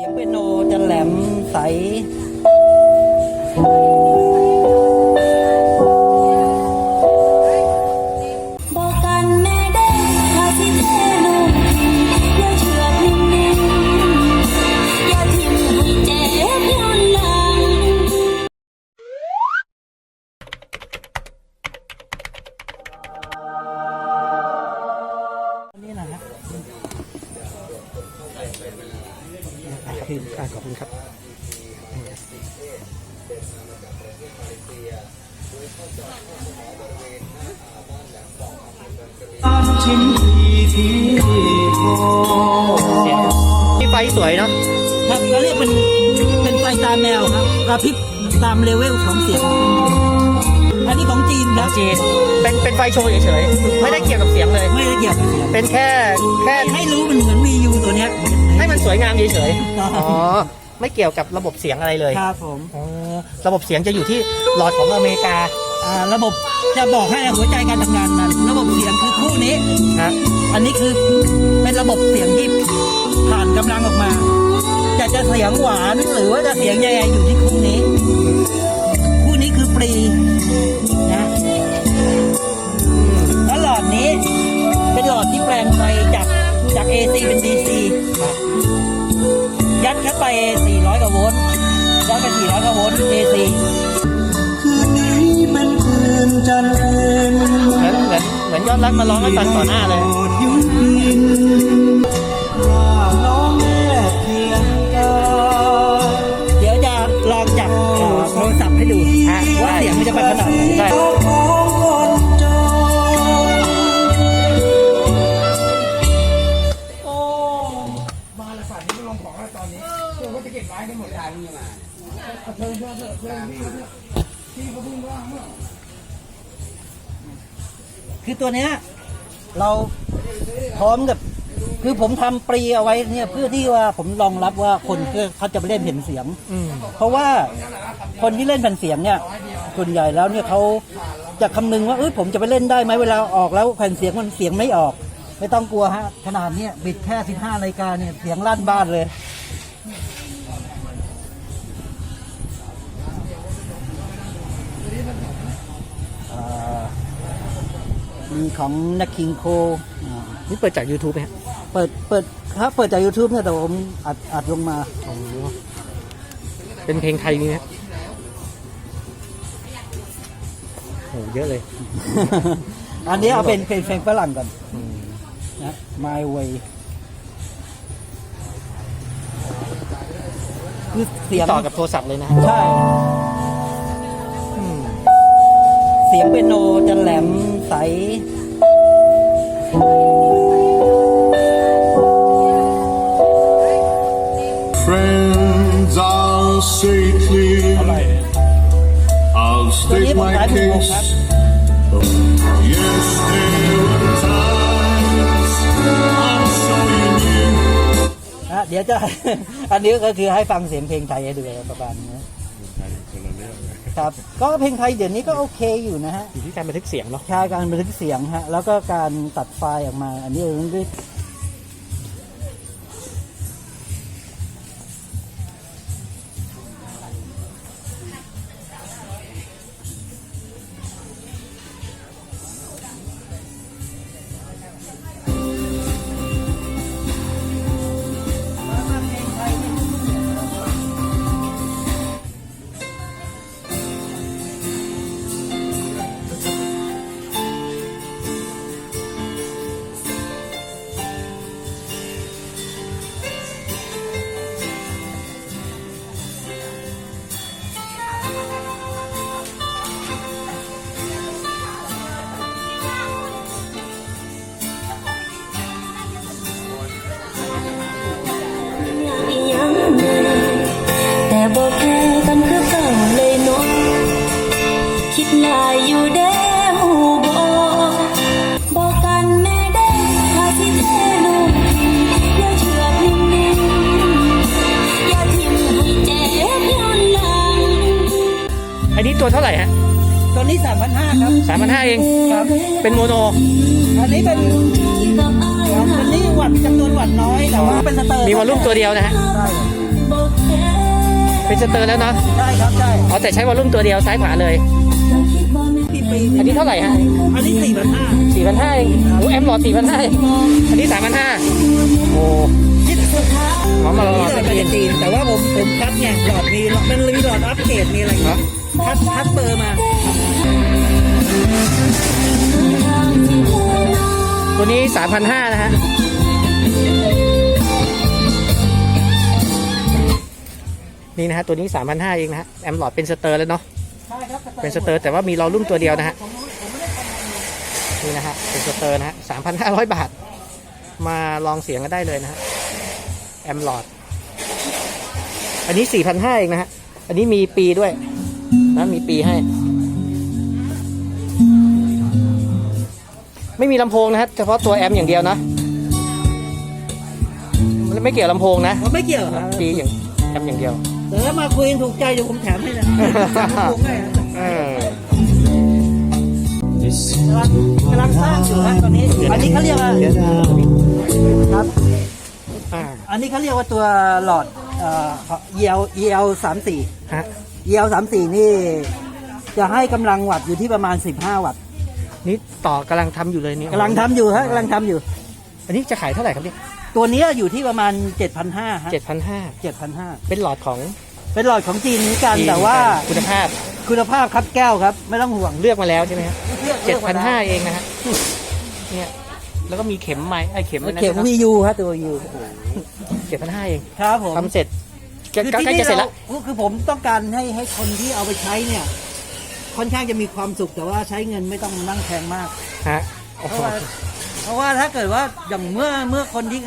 สียงเปียโนจะแหลมใส คืออ่าขอบคุณครับที่ไฟสวยเนาะครับเราเรียกเป็นเป็นไฟตาแมวครับกระพริบตามเลเวลของเสียง อันนี้ของจีนครับจีนเป็นเป็นไฟโชว์เฉยๆไม่ได้เกี่ยวกับเสียงเลย ไม่ได้เกี่ยวกับเสียงเป็นแค่แค่ให้รู้มันเหมือน VU ตัวเนี้ยให้มันสวยงามเฉยครับๆอ๋อ ไม่เกี่ยวกับระบบเสียงอะไรเลยครับผมอ๋อระบบเสียงจะอยู่ที่หลอดของอเมริกาอ่าระบบจะบอกให้หัวใจการทำงานมัน ระบบเสียงคือคู่นี้ฮะอันนี้คือเป็นระบบเสียงที่ผ่านกำลังออกมาจะจะเสียงหวานหรือว่าจะเสียงยังไงอยู่ที่คู่นี้ ยัดไป400กว่าโวลต์ AC คืนนี้เป็นคืนจันทร์เพ็ญเหมือนเหมือนเหมือนยอดรักมาร้องให้ฟังต่อหน้าเลยโปรดหยุดยินว่าน้องแม่เพียงกายเดี๋ยวจะลองจับเอ่อโทรศัพท์ให้ดูฮะว่าเสียงมันจะไปขนาดไหนได้ คือตัวเนี้ย เราพร้อมกับ คือผมทำปรีเอาไว้เนี่ยเพื่อที่ว่าผมรองรับว่าคนเขาจะไปเล่นแผ่นเสียงอืมเพราะว่าคนที่เล่นแผ่นเสียงเนี่ยส่วนใหญ่แล้วเนี่ยเขาจะคำนึงว่าเอ้ยผมจะไปเล่นได้ไหมเวลาออกแล้วแผ่นเสียงมันเสียงไม่ออก ไม่ต้องกลัวฮะขนาดเนี้ยบิดแค่15นาฬิกาเนี่ยเสียงลั่นบ้านเลย มีของนักคิงโคอ่านี่เปิดจาก YouTube ไหมฮะเปิดเปิดครับเปิดจาก YouTube เนี่ยแต่ผมอัดอัดลงมา อ๋อเป็นเพลงไทยนี่ไหมฮะโอ้เยอะเลย อันนี้เอาเป็นเพลงเพลงฝรั่งก่อนอืมนะ My Way คือเสียงต่อกับโทรศัพท์เลยนะฮะใช่อืมเสียงเปียโนจะแหลมใส Friends, I'll say clearly, I'll ตัวนี้ state ผม my ขายถูกครับ case. Yes, there were times I'm so you knew. นะเดี๋ยวจะ อันนี้ก็คือให้ฟังเสียงเพลงไทยให้ดูประมาณนี้ครั บ ก็เพลงไทยเดี๋ยวนี้ก็โอเคอยู่นะฮะอยู่ที่การบันทึกเสียงเนาะ ใช้การบันทึกเสียงฮะ แล้วก็การตัดไฟล์ออกมา อันนี้เรื่องด้วยยัง ตัวเท่าไหร่ฮะตัวนี้สามพันห้าครับสามพันห้าเองครับเป็นโมโน อันนี้เป็นอันนี้วัดจำนวนวัดน้อยแต่ว่าเป็นสเตอร์มีวอลลุ่มตัวเดียวนะฮะใช่เป็นสเตอร์แล้วเนาะใช่ครับใช่อ๋อแต่ใช้วอลลุ่มตัวเดียวซ้ายขวาเลยปีปีอันนี้เท่าไหร่ฮะ อันนี้สี่พันห้าสี่พันห้าเองโอ้แอมหลอดสี่พันห้าอันนี้สามพันห้าโอ้หมอมาลนี่องเราสักไปทีจีนแต่ว่าผมผมคัดไงหลอดมีมันมีหลอดอัปเกรดมีอะไรเหรอ คัดคัดเบอร์มา ตัวนี้สามพันห้านะฮะนี่นะฮะตัวนี้สามพันห้าเองนะฮะแอมหลอดเป็นสเตอร์แล้วเนาะใช่ครับเป็นสเตอร์แต่ว่ามีรอรุ่มตัวเดียวนะฮะนี่นะฮะเป็นสเตอร์นะฮะสามพันห้าร้อยบาท มาลองเสียงกันได้เลยนะฮะแอมหลอด อันนี้สี่พันห้าเองนะฮะ อันนี้มีปีด้วย นะมีปีให้ ไม่มีลำโพงนะฮะเฉพาะตัวแอมอย่างเดียวนะมันไม่เกี่ยวลำโพงนะผมไม่เกี่ยวครับปีอย่างแอมอย่างเดียวแต่ถ้ามาคุยกันถูกใจเดี๋ยวผมแถมให้นะแถมลูกวงให้นะเออกำลังกำลังสร้างอยู่ครับตอนนี้ อันนี้เขาเรียกว่าครับอ่าอันนี้เขาเรียกว่าตัวหลอดเอ่อ EL EL สามสี่ฮะ EL สามสี่นี่ จะให้กำลังวัตต์อยู่ที่ประมาณ15วัตต์นี่ต่อกำลังทำอยู่เลยนี่กำลังทำอยู่ฮะกำลังทำอยู่ อันนี้จะขายเท่าไหร่ครับเนี่ยตัวเนี้ยอยู่ที่ประมาณ7,500ฮะเจ็ดพันห้า7,500เป็นหลอดของเป็นหลอดของจีนเหมือนกันจีนแต่ว่าคุณภาพคุณภาพครับแก้วครับ ไม่ต้องห่วงเลือกมาแล้วใช่ไหมฮะลือกเจ็ดลืพัอกนมห้าแล้วเองนะฮะเนี่ยแล้วก็มีเข็มไม้ไอเข็มอันนั้นเข็มนะวียูฮะตัวยูเจ็ดพันห้าเองครับผมทำเสร็จใกล้คือใกล้ที่ใกล้นี่จะเสร็จแล้วเราคือผมต้องการให้ให้คนที่เอาไปใช้เนี่ย ค่อนข้างจะมีความสุขแต่ว่าใช้เงินไม่ต้องนั่งแพงมาก ฮะโอ้เพโหราะว่าเพราะว่าถ้าเกิดว่าอย่างเมื่อเมื่อคนที่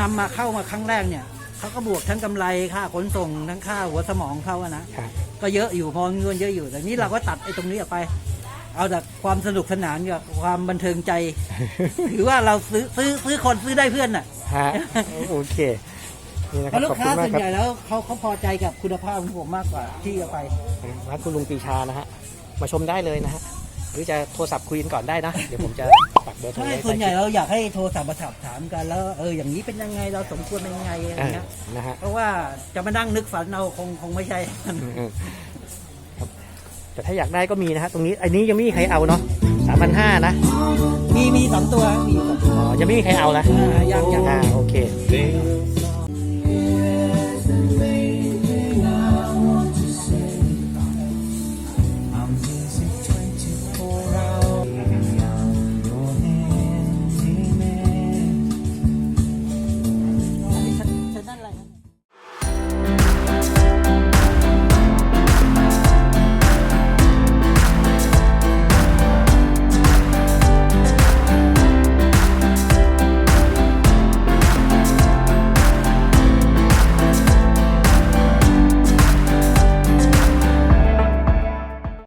นำมาเข้ามาครั้งแรกเนี่ยเขาก็บวกทั้งกำไรค่าขนส่งทั้งค่าหัวสมองเขาอะนะครับก็เยอะอยู่พอเงินเยอะอยู่ แต่นี้เราก็ตัดไอ้ตรงนี้ออกไป เอาแต่ความสนุกสนานกับความบันเทิงใจ ถือว่าเราซื้อซื้อซื้อคนซื้อได้เพื่อนน่ะ ฮะโอเค นี่นะเพครับราะลูขกอบค้าคุณมากส่วนคใหรับญ่แล้วเขาเขาพอใจกับคุณภาพของผมมากกว่าที่เอาไป ร้านคุณลุงปรีชานะฮะมาชมได้เลยนะฮะหรือจะโทรศัพท์คุยกันก่อนได้นะ เดี๋ยวผมจะปักเบอร์โทรใช่ไว้ส่วนใหญ่ใต้คลิปเราอยากให้โทรศัพท์มาถามถามกันแล้วเอออย่างนี้เป็นยังไงเราสมควรเป็นยังไงอะไรอ่าเงี้ยนะฮะเพราะว่าจะมานั่งนึกฝันเอาคงคงไม่ใช่ อืมอืมครับแต่ถ้าอยากได้ก็มีนะฮะตรงนี้อันนี้ยังไม่มีใครเอาเนาะสามพันห้านะมีมีสองตัวมีสองตัว อ๋อยังไม่มีใครเอานะอ่ายังยัง อ่าโอเค They